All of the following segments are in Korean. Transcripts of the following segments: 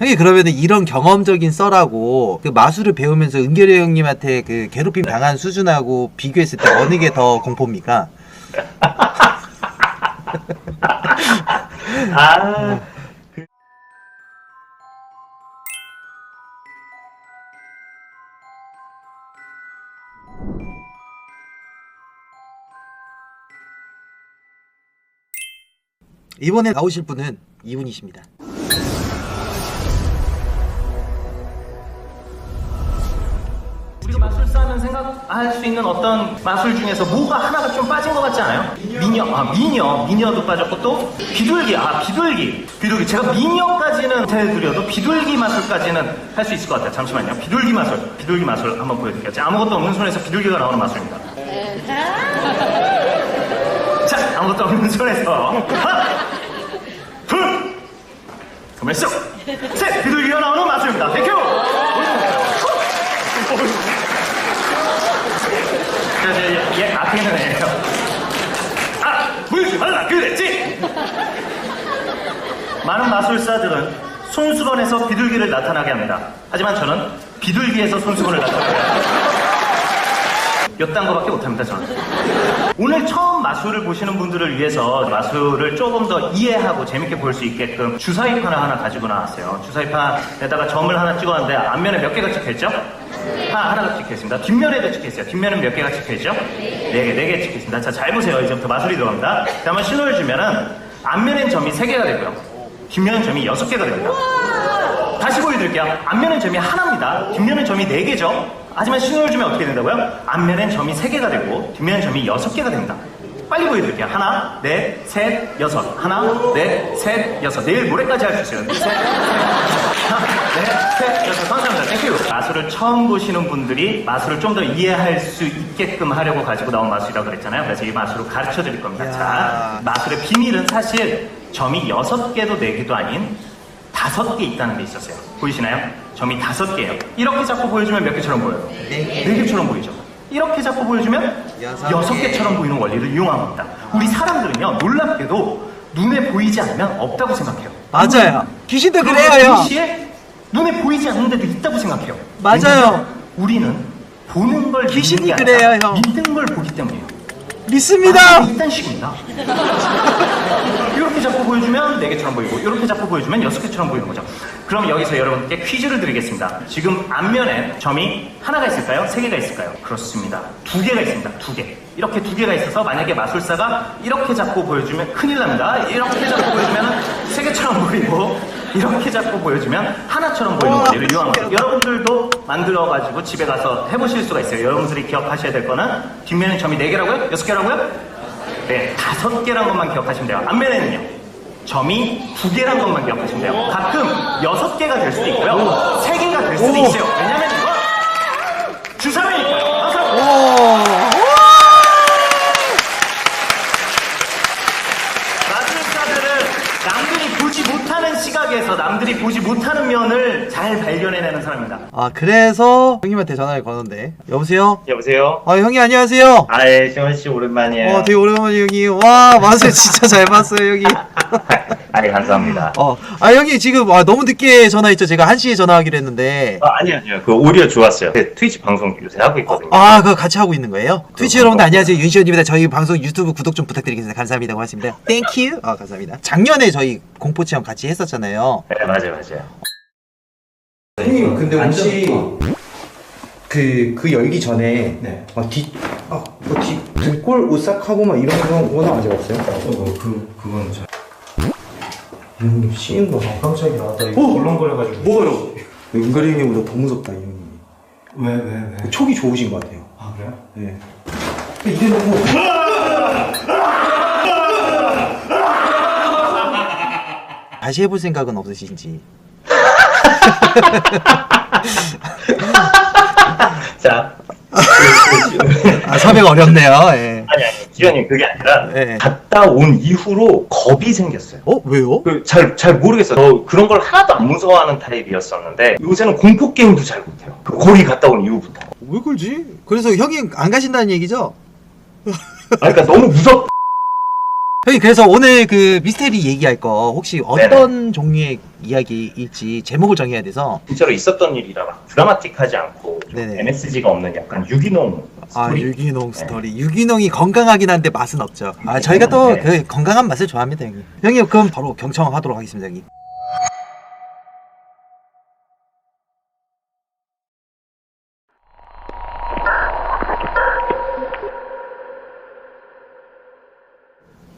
형이 그러면 이런 경험적인 썰하고 그 마술을 배우면서 은결이 형님한테 그 괴롭힘 당한 수준하고 비교했을 때 어느 게 더 공포입니까? 아, 이번에 나오실 분은 이분이십니다. 할 수 있는 어떤 마술 중에서 뭐가 하나가 좀 빠진 것 같지 않아요? 미녀, 아 미녀, 미녀도 빠졌고 또 비둘기, 아 비둘기, 비둘기. 제가 미녀까지는 해드려도 비둘기 마술까지는 할 수 있을 것 같아요. 잠시만요. 비둘기 마술, 비둘기 마술 한번 보여드릴게요. 자, 아무것도 없는 손에서 비둘기가 나오는 마술입니다. 자, 아무것도 없는 손에서 하나, 둘, 그러면 쏙, 셋, 비둘기가 나오는 마술입니다. 땡큐. 자, 자, 얘, 얘 앞에 있는 애예요. 아, 보여주지 말라 그랬지? 많은 마술사들은 손수건에서 비둘기를 나타나게 합니다. 하지만 저는 비둘기에서 손수건을 나타나게 합니다. 요딴 거밖에 못합니다, 저는. 오늘 처음 마술을 보시는 분들을 위해서 마술을 조금 더 이해하고 재밌게 볼 수 있게끔 주사위판을 하나 가지고 나왔어요. 주사위판에다가 점을 하나 찍었는데 앞면에 몇 개가 찍혀있죠? 하나, 하나가 찍혀있습니다. 뒷면에도 찍혀있어요. 뒷면은 몇 개가 찍혀있죠? 네 개, 네 개 찍혀있습니다. 자, 잘 보세요. 이제부터 마술이 들어갑니다. 자, 한번 신호를 주면은 앞면엔 점이 세 개가 되고요. 뒷면엔 점이 여섯 개가 됩니다. 다시 보여드릴게요. 앞면엔 점이 하나입니다. 뒷면엔 점이 네 개죠. 하지만 신호를 주면 어떻게 된다고요? 앞면엔 점이 세 개가 되고 뒷면엔 점이 여섯 개가 됩니다. 빨리 보여드릴게요. 하나, 넷, 셋, 여섯. 하나, 넷, 셋, 여섯. 내일 모레까지 할 수 있어요. 셋, 셋, 하나, 넷, 셋, 여섯. 감사합니다. 땡큐. 마술을 처음 보시는 분들이 마술을 좀 더 이해할 수 있게끔 하려고 가지고 나온 마술이라고 그랬잖아요. 그래서 이 마술을 가르쳐 드릴 겁니다. 자, 마술의 비밀은 사실 점이 여섯 개도 네 개도 아닌 다섯 개 있다는 게 있었어요. 보이시나요? 점이 다섯 개예요. 이렇게 자꾸 보여주면 몇 개처럼 보여요? 네 개처럼 보이죠. 이렇게 자꾸 보여주면 여섯 여섯 개. 개처럼 보이는 원리를 이용한 겁니다. 우리 사람들은요, 놀랍게도 눈에 보이지 않으면 없다고 생각해요. 맞아요. 귀신도 그래요. 동시에 눈에 보이지 않는데도 있다고 생각해요. 맞아요. 우리는 보는 걸 귀신이 믿는 게 아니라 그래요, 형. 믿는 걸 보기 때문이에요. 믿습니다. 아, 이딴 식입니다. 이렇게 잡고 보여주면 4개처럼 보이고 이렇게 잡고 보여주면 6개처럼 보이는 거죠. 그럼 여기서 여러분께 퀴즈를 드리겠습니다. 지금 앞면에 점이 하나가 있을까요? 세 개가 있을까요? 그렇습니다. 두 개가 있습니다. 두 개. 이렇게 두 개가 있어서 만약에 마술사가 이렇게 잡고 보여주면 큰일 납니다. 이렇게 잡고 보여주면 세 개처럼 보이고 이렇게 잡고 보여주면 하나처럼 보이는 이용한 거죠. 신기하다. 여러분들도 만들어가지고 집에 가서 해보실 수가 있어요. 여러분들이 기억하셔야 될 거는 뒷면에 점이 4개라고요? 6개라고요? 네, 5개란 것만 기억하시면 돼요. 앞면에는요. 점이 2개란 것만 기억하시면 돼요. 가끔 6개가 될 수도 있고요. 3개가 될 수도 오. 있어요. 왜냐면 이거 주사위니까요. 항상 오. 마술사들은 남들이 보지 못하는 시각에서 남들이 보지 못하는 면을 잘 발견해내는 사람입니다. 아, 그래서 형님한테 전화를 거는데. 여보세요? 여보세요? 아, 형님 안녕하세요. 아예 시원 씨 오랜만이에요. 어, 되게 오랜만에 형이. 와, 마술 진짜 잘 봤어요, 형이. 아예 감사합니다. 어, 아, 형이 지금 아, 너무 늦게 전화했죠. 제가 1 시에 전화하기로 했는데. 아, 아니요, 아니요. 그 오히려 좋았어요. 그 트위치 방송 요새 하고 있거든요. 아, 그거 같이 하고 있는 거예요? 트위치 여러분들 안녕하세요. 윤시원입니다. 저희 방송 유튜브 구독 좀 부탁드리겠습니다. 감사합니다. 고맙습니다. 땡큐. 아, 감사합니다. 작년에 저희 공포 체험 같이 했었잖아요. 네, 맞아요, 맞아요. 형님 근데 혹시 그, 그 열기 전에 네. 아, 뒤, 아, 뭐 뒤, 등골 오싹하고 막 이런 거 원화 아직 없어요? 어, 그, 그건 잘. 형님 씌인 거 깜짝이야. 나 이거 어? 벌렁거려가지고. 뭐가요? 은근히 형님보다 더 무섭다 이 형님 왜, 왜, 왜? 촉이 좋으신 것 같아요 아, 그래요? 네. 이게 너무 다시 해볼 생각은 없으신지. 자. 아, 섭외가 어렵네요. 예. 아니, 아니, 지현님, 그게 아니라, 네. 갔다 온 이후로 겁이 생겼어요. 어, 왜요? 그, 잘, 잘 모르겠어요. 저 그런 걸 하나도 안 무서워하는 타입이었었는데, 요새는 공포 게임도 잘 못해요. 그 거기 갔다 온 이후부터. 왜 그러지? 그래서 형이 안 가신다는 얘기죠? 아, 그러니까 너무 무섭, 형님 그래서 오늘 그 미스테리 얘기할 거 혹시 어떤 종류의 이야기일지 제목을 정해야 돼서 진짜로 있었던 일이라 막 드라마틱하지 않고 좀 네네. MSG가 없는 약간 유기농 아 스토리. 유기농 네. 스토리 유기농이 건강하긴 한데 맛은 없죠 아 저희가 또 네. 그 건강한 맛을 좋아합니다 형님 형님 그럼 바로 경청하도록 하겠습니다 형님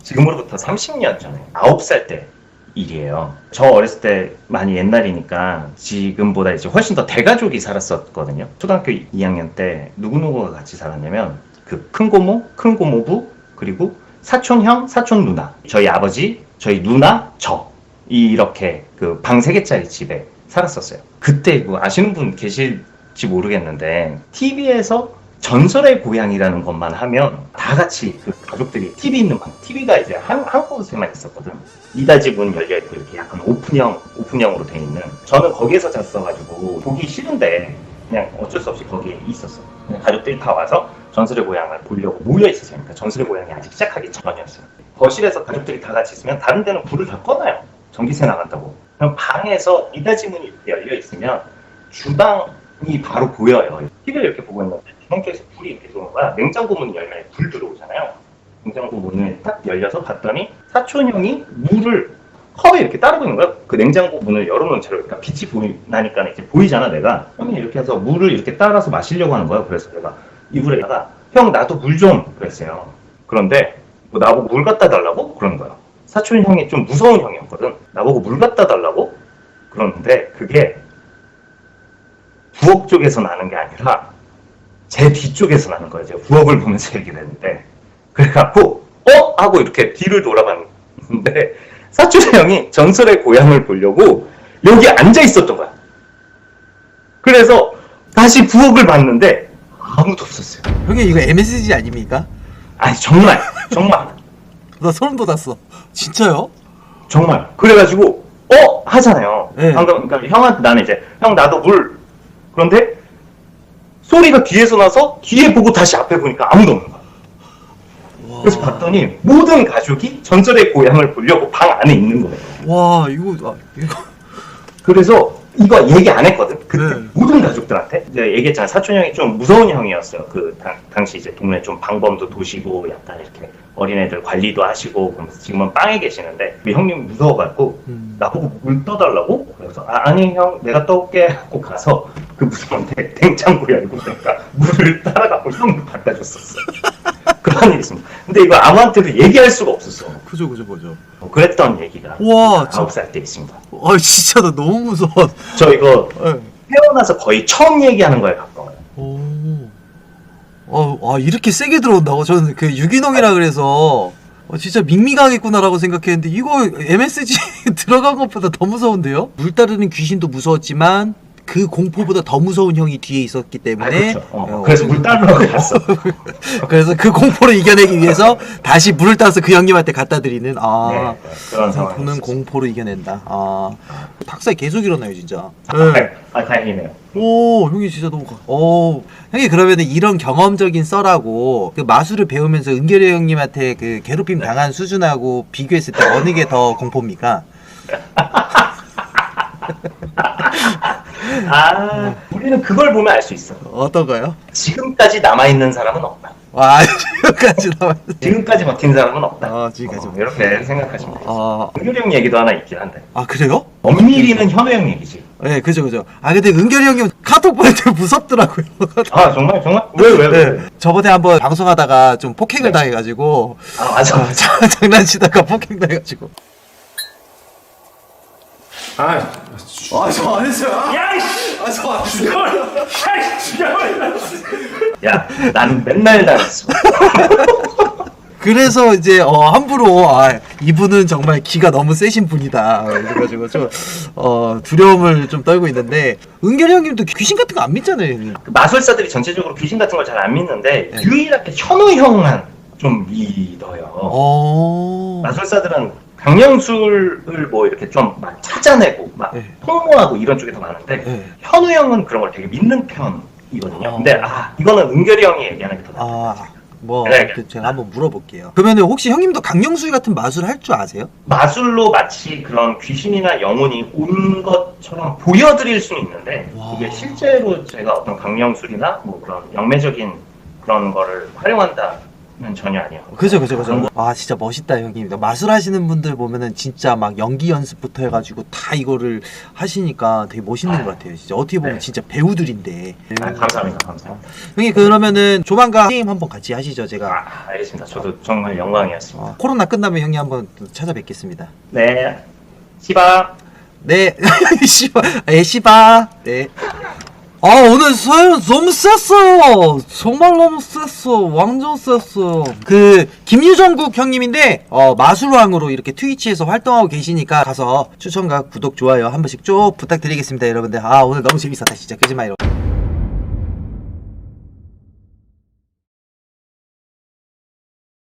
지금으로부터 30년 전에 9살 때 일이에요. 저 어렸을 때 많이 옛날이니까 지금보다 이제 훨씬 더 대가족이 살았었거든요. 초등학교 2학년 때 누구누구가 같이 살았냐면 그 큰 고모, 큰 고모부, 그리고 사촌형, 사촌 누나, 저희 아버지, 저희 누나, 저 이렇게 그 방 세 개짜리 집에 살았었어요. 그때 뭐 아시는 분 계실지 모르겠는데 TV에서 전설의 고향이라는 것만 하면 다 같이 그 가족들이 TV 있는 방, TV가 이제 한, 한 곳에만 있었거든. 이다지 문 열려있고 이렇게 약간 오픈형, 오픈형으로 돼 있는. 저는 거기에서 잤어가지고 보기 싫은데 그냥 어쩔 수 없이 거기에 있었어. 가족들이 다 와서 전설의 고향을 보려고 모여 있었어요. 그러니까 전설의 고향이 아직 시작하기 전이었어요. 거실에서 가족들이 다 같이 있으면 다른 데는 불을 다 꺼놔요. 전기세 나간다고. 그럼 방에서 이다지 문이 열려 있으면 주방이 바로 보여요. TV를 이렇게 보고 있는데 주방쪽에서 불이 이렇게 들어오는 거야. 냉장고 문이 열면 불 들어오잖아요. 냉장고 문을 딱 열려서 봤더니 사촌 형이 물을 컵에 이렇게 따르고 있는 거야. 그 냉장고 문을 열어놓은 채로 그러니까 빛이 보이나니까 이제 보이잖아 내가. 형이 이렇게 해서 물을 이렇게 따라서 마시려고 하는 거야. 그래서 내가 이불에다가 형 나도 물 좀 그랬어요. 그런데 뭐 나보고 물 갖다 달라고 그러는 거야. 사촌 형이 좀 무서운 형이었거든. 나보고 물 갖다 달라고 그러는데 그게 부엌 쪽에서 나는 게 아니라 제 뒤쪽에서 나는 거예요. 제가 부엌을 보면서 얘기를 했는데 그래갖고 어? 하고 이렇게 뒤를 돌아봤는데 사촌 형이 전설의 고향을 보려고 여기 앉아 있었던 거야. 그래서 다시 부엌을 봤는데 아무도 없었어요. 형님 이거 MSG 아닙니까? 아니 정말 정말 나 소름 돋았어 진짜요? 정말 그래가지고 어 하잖아요. 네. 방금 그러니까 형한테 나는 이제 형 나도 물 그런데 소리가 뒤에서 나서 뒤에 보고 다시 앞에 보니까 아무도 없는 거야. 그래서 봤더니 모든 가족이 전설의 고향을 보려고 방 안에 있는 거예요. 와 이거 아, 이거 그래서 이거 얘기 안 했거든. 그때 네. 모든 가족들한테 이제 얘기했잖아. 사촌 형이 좀 무서운 형이었어요. 그 당, 당시 이제 동네 좀 방범도 도시고 약간 이렇게 어린애들 관리도 하시고 그러면서 지금은 빵에 계시는데 우리 형님 무서워갖고 음. 나보고 물 떠달라고 그래서 아, 아니 형 내가 떠올게 하고 가서 그 무서운데 냉장고 열고 그러니까 물을 따라가고 형도 갖다 줬었어. 그런 일이 있습니다. 근데 이거 아무한테도 얘기할 수가 없었어. 그죠 그죠 그죠 뭐 그랬던 얘기가 와, 저- 아홉 살때 있습니다. 아 진짜 나 너무 무서워 저 이거 예. 태어나서 거의 처음 얘기하는 거에 가까워요. 오. 어, 아, 이렇게 세게 들어온다고? 저는 그 유기농이라 그래서 어, 진짜 밍밍하겠구나라고 생각했는데 이거 MSG 들어간 것보다 더 무서운데요? 물 따르는 귀신도 무서웠지만 그 공포보다 더 무서운 형이 뒤에 있었기 아, 때문에 그렇죠. 어, 어, 그래서 물 따르러 갔어. 그래서 그 공포를 이겨내기 위해서 다시 물을 따서 그 형님한테 갖다 드리는 아 네, 네, 그런 상황이 보는. 공포를 이겨낸다. 아 닭살 계속 일어나요 진짜. 아, 네. 아, 다행이네요. 오, 형이 진짜 너무 가. 오, 형이 그러면은 이런 경험적인 썰하고 그 마술을 배우면서 은결이 형님한테 그 괴롭힘 네. 당한 수준하고 비교했을 때 어느 게 더 공포입니까? 아, 우리는 그걸 보면 알 수 있어. 어떤가요? 지금까지 남아있는 사람은 없다. 와, 지금까지 나왔. 지금까지 버틴 사람은 없다. 아, 지금까지. 어, 이렇게 생각하시면 돼요. 아, 은규리 형 얘기도 하나 있긴 한데. 아 그래요? 엄밀히는 현우 형 얘기지. 네, 그죠, 그죠. 아 근데 은결이 형님 카톡 보낼 때 무섭더라고요. 아, 정말, 정말? 왜, 왜, 왜? 네, 저번에 한번 방송하다가 좀 폭행을 네. 당해가지고 아, 맞아, 아, 맞아. 자- 장난치다가 폭행 당해가지고. 아, 아, 저 안 했어요. 아, 저 안 했어요. 야, 난 맨날 당했어. 그래서 이제 어, 함부로 아, 이분은 정말 기가 너무 세신 분이다. 그래가지고 좀 어, 두려움을 좀 떨고 있는데 은결이 형님도 귀신 같은 거 안 믿잖아요, 형님. 그 마술사들이 전체적으로 귀신 같은 걸 잘 안 믿는데, 네. 유일하게 현우 형만 좀 믿어요. 어. 마술사들은 강령술을 뭐 이렇게 좀막 찾아내고 막 네. 통모하고 이런 쪽이 더 많은데 네. 현우 형은 그런 걸 되게 믿는 편이거든요. 어. 근데 아 이거는 은결이 형이 얘기하는 게 더 나아. 아뭐 네. 그 제가 한번 물어볼게요. 그러면 혹시 형님도 강령수리 같은 마술 할 줄 아세요? 마술로 마치 그런 귀신이나 영혼이 온 것처럼 보여드릴 수는 있는데 와. 이게 실제로 제가 어떤 강령술이나 뭐 그런 영매적인 그런 거를 활용한다 는 전혀 아니에요. 그죠 그죠 그죠. 아 진짜 멋있다 형님. 마술 하시는 분들 보면은 진짜 막 연기 연습부터 해가지고 다 이거를 하시니까 되게 멋있는 것 같아요. 진짜 어떻게 보면 네. 진짜 배우들인데. 아, 감사합니다. 감사합니다. 형님 그러면은 조만간 게임 한번 같이 하시죠. 제가 아, 알겠습니다. 저도 정말 영광이었습니다. 어, 코로나 끝나면 형님 한번 또 찾아뵙겠습니다. 네. 시바. 네, 시바, 에 시바. 네. 아 오늘 서현 너무 셌어요. 정말 너무 셌어. 완전 셌어. 그 김유정국 형님인데 어, 마술왕으로 이렇게 트위치에서 활동하고 계시니까 가서 추천과 구독 좋아요 한 번씩 쭉 부탁드리겠습니다, 여러분들. 아 오늘 너무 재밌었다 진짜 거짓말 이러.